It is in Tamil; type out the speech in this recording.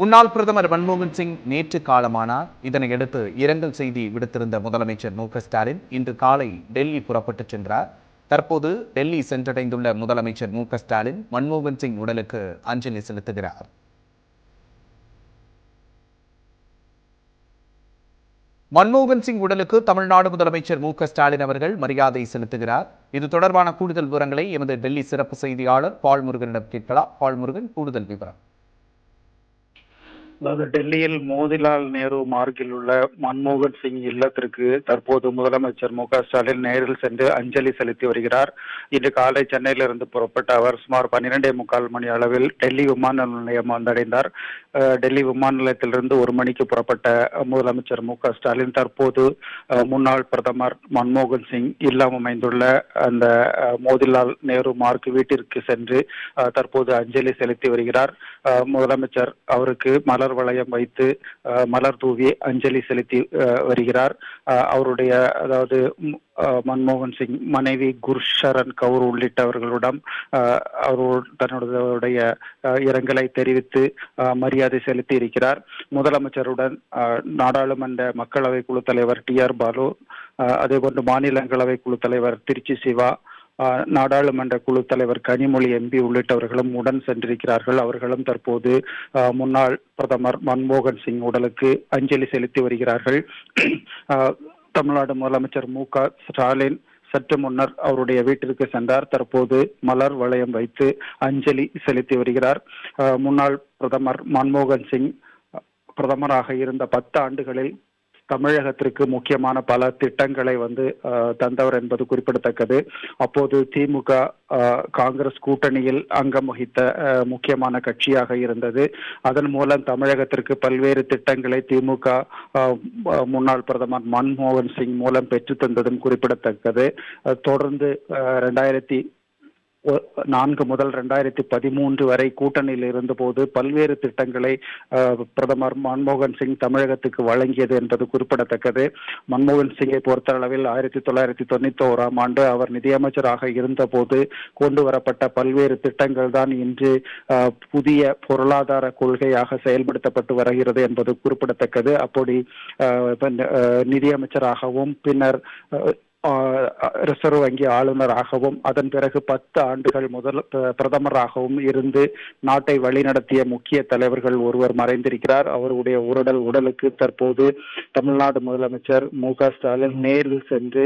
முன்னாள் பிரதமர் மன்மோகன் சிங் நேற்று காலமானார். இதனையடுத்து இரங்கல் செய்தி விடுத்திருந்த முதலமைச்சர் மு ஸ்டாலின் இன்று காலை டெல்லி புறப்பட்டுச் சென்றார். தற்போது டெல்லி சென்றடைந்துள்ள முதலமைச்சர் மு ஸ்டாலின் மன்மோகன் சிங் உடலுக்கு அஞ்சலி செலுத்துகிறார். மன்மோகன் சிங் உடலுக்கு தமிழ்நாடு முதலமைச்சர் மு ஸ்டாலின் அவர்கள் மரியாதை செலுத்துகிறார். இது தொடர்பான கூடுதல் விவரங்களை எமது டெல்லி சிறப்பு செய்தியாளர் பால் முருகனிடம் கேட்கலாம். பால் முருகன் கூடுதல் விவரம். அதாவது டெல்லியில் மோதிலால் நேரு மார்க்கில் உள்ள மன்மோகன் சிங் இல்லத்திற்கு தற்போது முதலமைச்சர் மு க ஸ்டாலின் நேரில் சென்று அஞ்சலி செலுத்தி வருகிறார். இன்று காலை சென்னையிலிருந்து புறப்பட்ட அவர் சுமார் பன்னிரெண்டே முக்கால் மணி அளவில் டெல்லி விமான நிலையம் வந்தடைந்தார். டெல்லி விமான நிலையத்திலிருந்து ஒரு மணிக்கு புறப்பட்ட முதலமைச்சர் மு க ஸ்டாலின் தற்போது முன்னாள் பிரதமர் மன்மோகன் சிங் இல்லம் அமைந்துள்ள அந்த மோதிலால் நேரு மார்க் வீட்டிற்கு சென்று தற்போது அஞ்சலி செலுத்தி வருகிறார். முதலமைச்சர் அவருக்கு மலர் வளையம் வைத்து மலர் தூவி அஞ்சலி செலுத்தி வருகிறார். அவருடைய அதாவது மன்மோகன் சிங் மனைவி குர்ஷரன் கவுர் உள்ளிட்டவர்களிடம் அவர் தன்னுடைய இரங்கலை தெரிவித்து மரியாதை செலுத்தி இருக்கிறார். முதலமைச்சருடன் நாடாளுமன்ற மக்களவை குழு தலைவர் டி ஆர் பாலு அஹ், அதேபோன்று மாநிலங்களவை குழு தலைவர் திருச்சி சிவா நாடாளுமன்ற குழு தலைவர் கனிமொழி எம்பி உள்ளிட்டவர்களும் உடன் சென்றிருக்கிறார்கள். அவர்களும் தற்போது முன்னாள் பிரதமர் மன்மோகன் சிங் உடலுக்கு அஞ்சலி செலுத்தி வருகிறார்கள். ஆஹ் தமிழ்நாடு முதலமைச்சர் மு க ஸ்டாலின் சற்று முன்னர் அவருடைய வீட்டிற்கு சென்றார். தற்போது மலர் வளையம் வைத்து அஞ்சலி செலுத்தி வருகிறார். முன்னாள் பிரதமர் மன்மோகன் சிங் பிரதமராக இருந்த பத்து ஆண்டுகளில் தமிழகத்திற்கு முக்கியமான பல திட்டங்களை வந்து தந்தவர் என்பது குறிப்பிடத்தக்கது. அப்போது திமுக காங்கிரஸ் கூட்டணியில் அங்கம் வகித்த முக்கியமான கட்சியாக இருந்தது. அதன் மூலம் தமிழகத்திற்கு பல்வேறு திட்டங்களை திமுக முன்னாள் பிரதமர் மன்மோகன் சிங் மூலம் பெற்று தந்ததும் குறிப்பிடத்தக்கது. தொடர்ந்து ரெண்டாயிரத்தி நான்கு முதல் ரெண்டாயிரத்தி பதிமூன்று வரை கூட்டணியில் இருந்தபோது பல்வேறு திட்டங்களை பிரதமர் மன்மோகன் சிங் தமிழகத்துக்கு வழங்கியது என்பது குறிப்பிடத்தக்கது. மன்மோகன் சிங்கை பொறுத்தளவில் ஆயிரத்தி தொள்ளாயிரத்தி தொண்ணூத்தி ஓராம் ஆண்டு அவர் நிதியமைச்சராக இருந்தபோது கொண்டு வரப்பட்ட பல்வேறு திட்டங்கள் தான் இன்று புதிய பொருளாதார கொள்கையாக செயல்படுத்தப்பட்டு வருகிறது என்பது குறிப்பிடத்தக்கது. அப்படி நிதியமைச்சராகவும் பின்னர் ரிசர்வ் வங்கி ஆளுநராகவும் அதன் பிறகு பத்து ஆண்டுகள் முதல் பிரதமராகவும் இருந்து நாட்டை வழிநடத்திய முக்கிய தலைவர்கள் ஒருவர் மறைந்திருக்கிறார். அவருடைய உடல் உடலுக்கு தற்போது தமிழ்நாடு முதலமைச்சர் மு க ஸ்டாலின் நேரில் சென்று